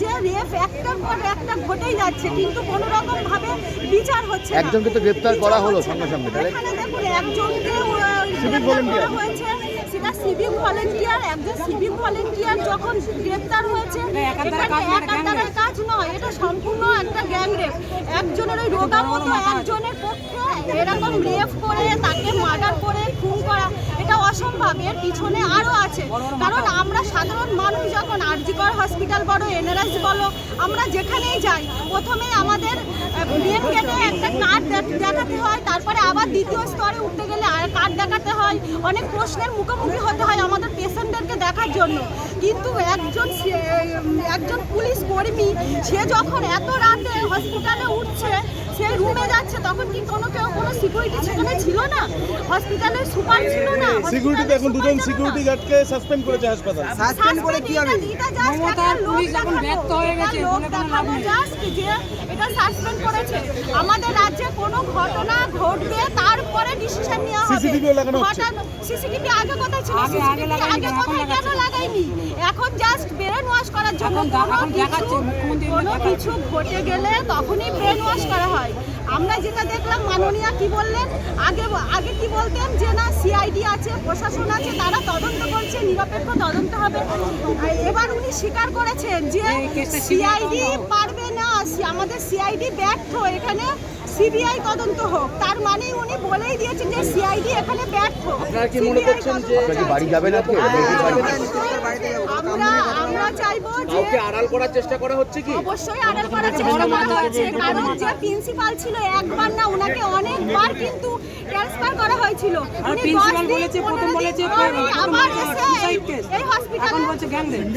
যে রেপ একটার পর একটা ঘটেই যাচ্ছে কিন্তু কোনো রকম ভাবে বিচার হচ্ছে একজনকে তো গ্রেপ্তার করা হলো বিচার সঙ্গে সঙ্গে, হচ্ছে না। তাই? এখানে দেখুন একজনকে গ্রেপ্তার করা হয়েছে সেটা সিভিক ভলেন্টিয়ার একজন সিভিক ভলেন্টিয়ার যখন গ্রেপ্তার হয়েছে একাধারে কাজ নয় এটা সম্পূর্ণ একটা গ্যাং রেপ। একজনের ওই রোগা মতো একজনের পক্ষে এরকম রেপ করে তাকে মার্ডার করে খুন করা এটা অসম্ভব। এর পিছনে আরও আছে। কারণ আমরা সাধারণ হসপিটাল বলো এনআরএস বলো, আমরা যেখানেই যাই প্রথমে আমাদের মেন গেটে একটা কার্ড দেখাতে হয়, তারপরে আবার দ্বিতীয় স্তরে উঠতে গেলে কার্ড দেখাতে হয়। অনেক প্রশ্নের মুখোমুখি হতে হয় আমাদের পেশেন্টদেরকে দেখার জন্য। কিন্তু একজন একজন পুলিশ কর্মী, সে যখন এত রাতে হসপিটালে উঠছে, সে রুমে যাচ্ছে, তখন কি কোনো সিকিউরিটি সেখানে ছিল না। হসপিটালের সুপার ছিল না। সিকিউরিটিতে এখন দুজন সিকিউরিটি গার্ডকে সাসপেন্ড করেছে হাসপাতাল। সাসপেন্ড করে কি হবে মমতার পুলিশ এখন ব্যর্থ হয়ে গেছে বলে কোনো লাভ নেই। যে এটা সাসপেন্ড করেছে। আমাদের রাজ্যে কোনো ঘটনা ঘটবে তারপরে ডিসিশন নেওয়া হবে। ও লাগানো হচ্ছে? সিসিটিভি আগে কোথায় ছিল? আগে- আগে CCTV এখন কোথায় কেন লাগাইনি এখন জাস্ট ব্রেন ওয়াশ করার জন্য এখন দেখাচ্ছে, মুখ্যমন্ত্রী কোনো কিছু ঘটে গেলে তখনই ব্রেন ওয়াশ করা হয়। আমরা যেটা দেখলাম মাননীয়া কি বললেন? আগে আগে কি বলতেন যে না সিআইডি আছে প্রশাসন আছে তারা তদন্ত করছে নিরপেক্ষ তদন্ত হবে। এবার উনি স্বীকার করেছেন যে সিআইডি পারবে না আমাদের সিআইডি ব্যর্থ এখানে সিবিআই তদন্ত হোক। তার মানে উনি বলেই দিয়েছেন যে সিআইডি এখানে ব্যর্থ। আপনারা কি মনে করছেন যে বাড়ি যাবেন আজকে আমরা আমরা চাইব যে আড়াল করার চেষ্টা করা হচ্ছে কি? অবশ্যই আড়াল করার চেষ্টা করা হচ্ছে কারণ যে প্রিন্সিপাল ছিল একবার না ওনাকে অনেকবার কিন্তু ট্রান্সফার করা হয়েছিল। উনি principal বলেছে, প্রথম বলেছে, আবার এসে এই- হসপিটালে এখন বলছে।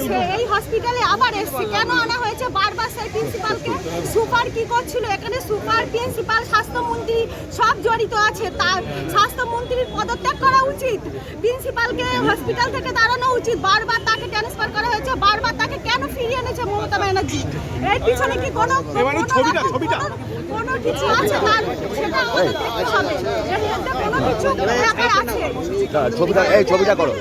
সে- এই হসপিটালে আবার এসছে। কেন আনা হয়েছে? বারবার সেই প্রিন্সিপালকে। সুপার কি করছিল? এখানে সুপার প্রিন্সিপাল স্বাস্থ্যমন্ত্রী সব জড়িত আছে। তার স্বাস্থ্যমন্ত্রীর পদত্যাগ করা উচিত। প্রিন্সিপালকে হসপিটাল থেকে দাঁড়ানো উচিত। বারবার তাকে ট্রান্সফার করা হয়েছে বারবার তাকে কেন ফিরিয়ে এনেছে মমতা ব্যানার্জি। এর পিছনে কি কোনো এবারে কোনো ছবিটা, ছবিটা। কোনো- কোনো কিছু আছে? তার সেটা আমাদের দেখতে হবে। এর মধ্যে কোনো কিছু আছে? ছবিটা এই ছবিটা করো।